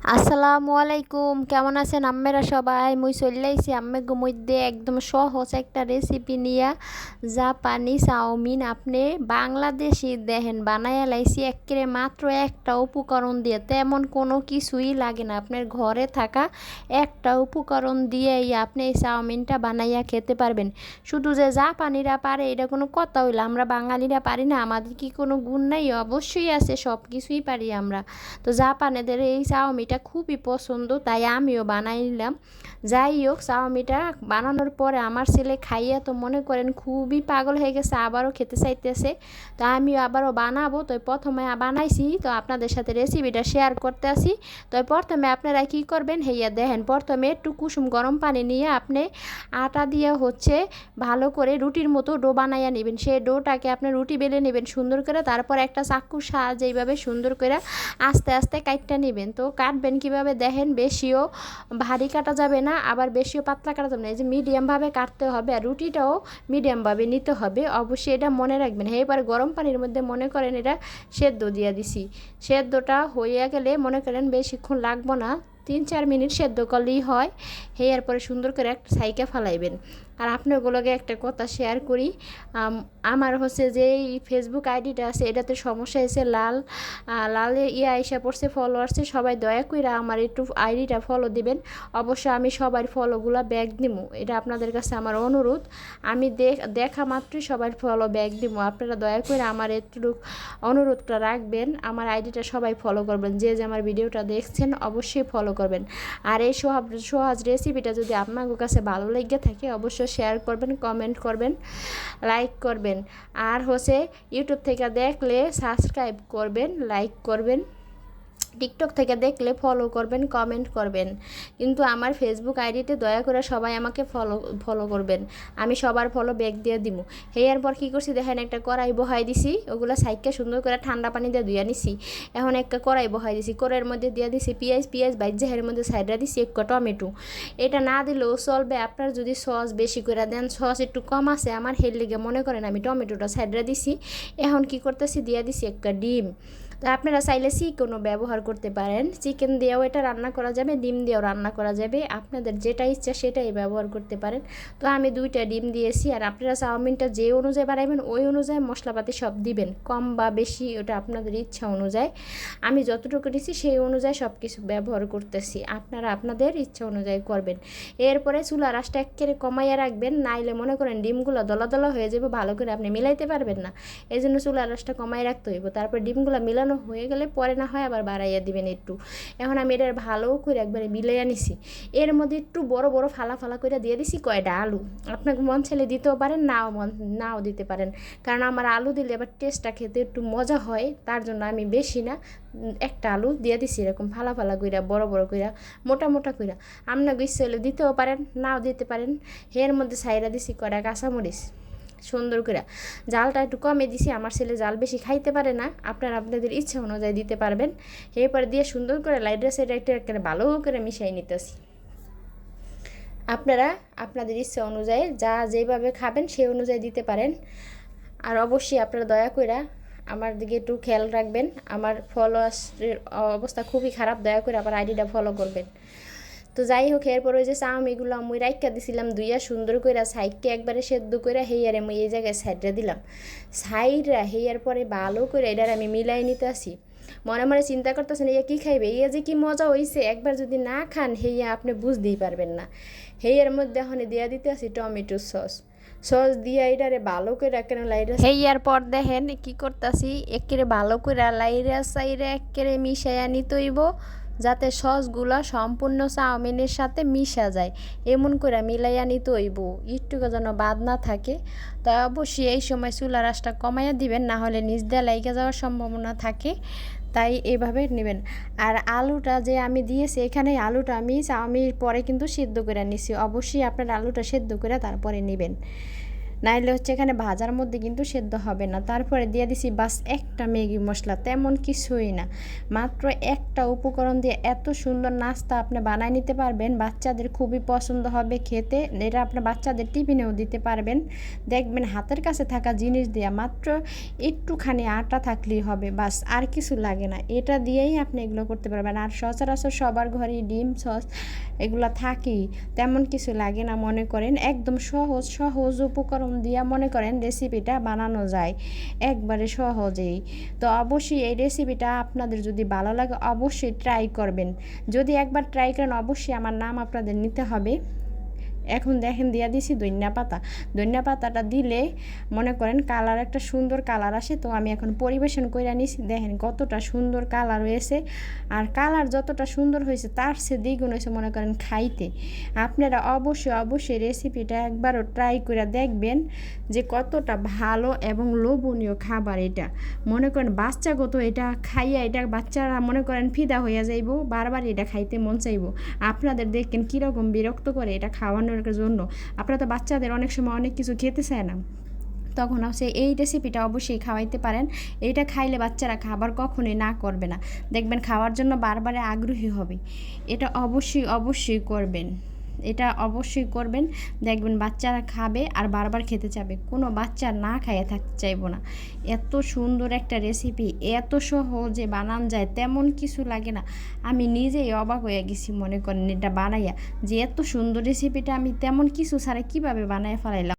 আসসালামু আলাইকুম, কেমন আছেন আম্মেরা সবাই? মুই চল্লাইছি আম্মেগো মধ্যে একদম সহজ একটা রেসিপি নিয়া। জাপানি চাউমিন। আপনি বাংলাদেশি দেখেন বানাইয়া লাইছি একেবারে মাত্র একটা উপকরণ দিয়ে। তেমন কোনো কিছুই লাগে না। আপনার ঘরে থাকা একটা উপকরণ দিয়েই আপনি এই চাউমিনটা বানাইয়া খেতে পারবেন। শুধু যে জাপানিরা পারে, এটা কোনো কথা হইল আমরা বাঙালিরা পারি না, আমাদের কি কোনো গুণ নাই? অবশ্যই আছে সব কিছুই পারি আমরা। তো জাপানেদের এই চাউমিন এটা খুবই পছন্দ, তাই আমিও বানাই নিলাম যাই হোক চাউমিটা বানানোর পরে আমার ছেলে খাইয়া তো মনে করেন খুবই পাগল হয়ে গেছে, আবারও খেতে চাইতেছে। তো আমিও আবারও বানাবো। তো প্রথমে বানাইছি, তো আপনাদের সাথে রেসিপিটা শেয়ার করতে আসি। তো প্রথমে আপনারা কি করবেন হেয়া দেখেন, প্রথমে একটু কুসুম গরম পানি নিয়ে আপনি আটা দিয়ে হচ্ছে ভালো করে রুটির মতো ডো বানাইয়া নেবেন। সেই ডোটাকে আপনি রুটি বেলে নেবেন সুন্দর করে, তারপর একটা চাকুর সাহায্যে এইভাবে সুন্দর করে আস্তে আস্তে কাটটা নেবেন। তো কাট কাটবেন কীভাবে দেখেন, বেশিও ভারী কাটা যাবে না, আবার বেশিও পাতলা কাটা যাবে না। এই যে মিডিয়ামভাবে কাটতে হবে আর রুটিটাও মিডিয়ামভাবে নিতে হবে। অবশ্যই এটা মনে রাখবেন। হ্যাঁ এবার গরম পানির মধ্যে মনে করেন এটা সেদ্ধ দিয়ে দিছি। সেদ্ধটা হয়ে গেলে মনে করেন বেশিক্ষণ লাগবো না। তিন চার মিনিট সেদ্ধ করলেই হয়। হেয়ার পরে সুন্দর করে একটা সাইকে ফালাইবেন। আর আপনাগুলোকে একটা কথা শেয়ার করি। আমার হচ্ছে যে ফেসবুক আইডিটা আছে, এটাতে সমস্যা এসে লাল। লালে ইয়ে আইসা পড়ছে ফলোয়ার্সে সবাই দয়া করে আমার একটু আইডিটা ফলো দিবেন। অবশ্য আমি সবার ফলোগুলো ব্যাগ দিব এটা আপনাদের কাছে আমার অনুরোধ। আমি দেখা মাত্রই সবার ফলো ব্যাগ দিব আপনারা দয়া করে আমার একটু অনুরোধটা রাখবেন। আমার আইডিটা সবাই ফলো করবেন। যে যে আমার ভিডিওটা দেখছেন, অবশ্যই ফলো করবেন। আর এই সহজ সহজ রেসিপিটা যদি আপনার কাছে ভালো লেগে থাকে, অবশ্যই শেয়ার করবেন কমেন্ট করবেন লাইক করবেন। আর হচ্ছে ইউটিউব থেকে দেখলে সাবস্ক্রাইব করবেন লাইক করবেন। টিকটক থেকে দেখলে ফলো করবেন কমেন্ট করবেন। কিন্তু আমার ফেসবুক আইডিতে দয়া করে সবাই আমাকে ফলো ফলো করবেন। আমি সবার ফলো ব্যাগ দিয়ে দিব হেয়ার পর কী করছি? দেখেন একটা কড়াই বহাই দিছি। ওগুলো সাইকে সুন্দর করে ঠান্ডা পানি দিয়ে ধুয়ে নিছি। এখন একটা কড়াই বহাই দিছি। কড়াইয়ের মধ্যে দিয়ে দিছি পেঁয়াজ পেঁয়াজ বাইজেহের মধ্যে সাইডে দিছি এক টমেটো। এটা না দিলেও চলবে। আপনার যদি সস বেশি করে দেন, সস একটু কম আছে। আমার হেল লেগে মনে করেন আমি টমেটোটা সাইডে দিছি। এখন কি করতেছি? দিয়ে দিছি একটা ডিম। তো আপনারা চাইলে চিকেনও ব্যবহার করতে পারেন। চিকেন দিয়েও এটা রান্না করা যাবে, ডিম দিয়েও রান্না করা যাবে। আপনাদের যেটা ইচ্ছা সেটাই ব্যবহার করতে পারেন। তো আমি দুইটা ডিম দিয়েছি আর আপনারা চাউমিনটা যে অনুযায়ী বানাইবেন, ওই অনুযায়ী মশলাপাতি সব দিবেন। কম বা বেশি ওটা আপনাদের ইচ্ছা অনুযায়ী। আমি যতটুকু দিচ্ছি সেই অনুযায়ী সব কিছু ব্যবহার করতেছি। আপনারা আপনাদের ইচ্ছা অনুযায়ী করবেন। এরপরে চুলা রাসটা একেবারে কমাইয়া রাখবেন, নাইলে মনে করেন ডিমগুলো দলা দলা হয়ে যাবে, ভালো করে আপনি মিলাইতে পারবেন না। এই জন্য চুলা রাসটা কমাই রাখতে হইব। তারপর ডিমগুলো মিলানো মিলানো হয়ে গেলে পরে না হয় আবার বাড়াইয়া দিবেন একটু। এখন আমি এটা ভালো করে একবারে মিলাইয়া নিছি। এর মধ্যে একটু বড় বড় ফালা ফালা করে দিয়ে দিছি কয়টা আলু। আপনাকে মন ছেলে দিতেও পারেন, নাও মন, নাও দিতে পারেন। কারণ আমার আলু দিলে আবার টেস্টটা খেতে একটু মজা হয়, তার জন্য আমি বেশি না একটা আলু দিয়ে দিছি এরকম ফালা ফালা কইরা, বড় বড় কইরা, মোটা মোটা কইরা। আপনাকে ইচ্ছে হলে দিতেও পারেন, নাও দিতে পারেন। এর মধ্যে সাইরা দিছি কয়টা কাঁচামরিচ। সুন্দর করে। জালটা একটু কমে দিছি, আমার ছেলে জাল বেশি খাইতে পারে না। আপনারা আপনাদের ইচ্ছা অনুযায়ী দিতে পারবেন। এরপর দিয়ে সুন্দর করে লাইট সাইড একটা ভালো করে মিশাই নিতেছি। আপনারা আপনাদের ইচ্ছা অনুযায়ী যা যেভাবে খাবেন সেই অনুযায়ী দিতে পারেন। আর অবশ্যই আপনারা দয়া করে আমার দিকে একটু খেয়াল রাখবেন। আমার ফলোয়ার্সের অবস্থা খুবই খারাপ, দয়া করে আবার আইডিটা ফলো করবেন। তো যাই হোক, এরপর ওই যে চাউমিগুলো আমি রাইকা দিছিলাম দুইয়া সুন্দর করে সাইডকে একবারে সেদ্ধ করে হেয়ারে আমি এই জায়গায় সাইডটা দিলাম। সাইডরা হেয়ার পরে ভালো করে এটার আমি মিলাই নিতে আসি। মনে মনে চিন্তা করতেছেন ইয়া কী খাইবে? ইয়া যে কি মজা হইছে, একবার যদি না খান হেয়া আপনি বুঝতেই পারবেন না। হেয়ার মধ্যে এখন দিয়া দিতে আসি টমেটো সস। সস দিয়ে এটারে ভালো করে একেবারে লাইরা হেয়ার পর দেখেন কি করতেছি একেবারে ভালো করে লাইরা সাইরে একেবারে মিশাইয়া নিতইব যাতে সসগুলো সম্পূর্ণ চাউমিনের সাথে মিশা যায়। এমন করে মিলাইয়া নিতে হইব। একটুকু যেন বাদ না থাকে। তা অবশ্যই এই সময় চুলা রাসটা কমাইয়া দিবেন, না হলে নিচ দিয়ে লাইগে যাওয়ার সম্ভাবনা থাকে। তাই এভাবে নেবেন। আর আলুটা যে আমি দিয়েছি এখানে আলুটা আমি আমি পরে কিন্তু সিদ্ধ করে নিছি। অবশ্যই আপনার আলুটা সেদ্ধ করে তারপরে নেবেন। নাইলে হচ্ছে এখানে ভাজার মধ্যে কিন্তু সেদ্ধ হবে না। তারপরে দিয়ে দিছি বাস একটা ম্যাগি মশলা, তেমন কিছুই না। মাত্র একটা উপকরণ দিয়ে এত সুন্দর নাস্তা আপনি বানায় নিতে পারবেন, বাচ্চাদের খুবই পছন্দ হবে খেতে। এটা আপনার বাচ্চাদের টিফিনেও দিতে পারবেন। দেখবেন হাতের কাছে থাকা জিনিস দেওয়া মাত্র একটুখানি আটা থাকলেই হবে, বাস আর কিছু লাগে না। এটা দিয়েই আপনি এগুলো করতে পারবেন। আর সচরাচর সবার ঘরে ডিম, সস এগুলো থাকেই, তেমন কিছু লাগে না মনে করেন। একদম সহজ সহজ উপকরণ দিয়ে মনে করেন রেসিপিটা বানানো যায় একবারে সহজেই। তো অবশ্যই এই রেসিপিটা আপনাদের যদি ভালো লাগে অবশ্যই ট্রাই করবেন। যদি একবার ট্রাই করেন, অবশ্যই আমার নাম আপনাদের নিতে হবে। এখন দেখেন দিয়া দিছি ধনিয়া পাতা। ধনিয়া পাতাটা দিলে মনে করেন কালার একটা সুন্দর কালার আসে, তো আমি এখন পরিবেশন করে নিছি। দেখেন কতটা সুন্দর কালার হয়েছে। আর কালার যতটা সুন্দর হয়েছে, তার সে দ্বিগুণ হয়েছে মনে করেন খাইতে। আপনারা অবশ্যই অবশ্যই রেসিপিটা একবারও ট্রাই করে দেখবেন যে কতটা ভালো এবং লোভনীয় খাবার এটা। মনে করেন বাচ্চাগত এটা খাইয়া এটা বাচ্চারা মনে করেন ফিদা হইয়া যাইব, বারবার এটা খাইতে মন চাইব। আপনাদের দেখেন কীরকম বিরক্ত করে এটা খাওয়ানোর জন্য। আপনারা তো বাচ্চাদের অনেক সময় অনেক কিছু খেতে চায় না। তখন হচ্ছে এই রেসিপিটা অবশ্যই খাওয়াইতে পারেন। এইটা খাইলে বাচ্চারা খাবার কখনোই না করবে না। দেখবেন খাওয়ার জন্য বারবারে আগ্রহী হবে। এটা অবশ্যই অবশ্যই করবেন। এটা অবশ্যই করবেন। দেখবেন বাচ্চারা খাবে আর বারবার খেতে চাবে। কোনো বাচ্চা না খাইয়ে থাকতে চাইব না। এত সুন্দর একটা রেসিপি এত সহজে বানান যায়, তেমন কিছু লাগে না। আমি নিজেই অবাক হয়ে গেছি মনে করেন এটা বানাইয়া। যে এত সুন্দর রেসিপিটা আমি তেমন কিছু ছাড়া কীভাবে বানাই ফেলাইলাম?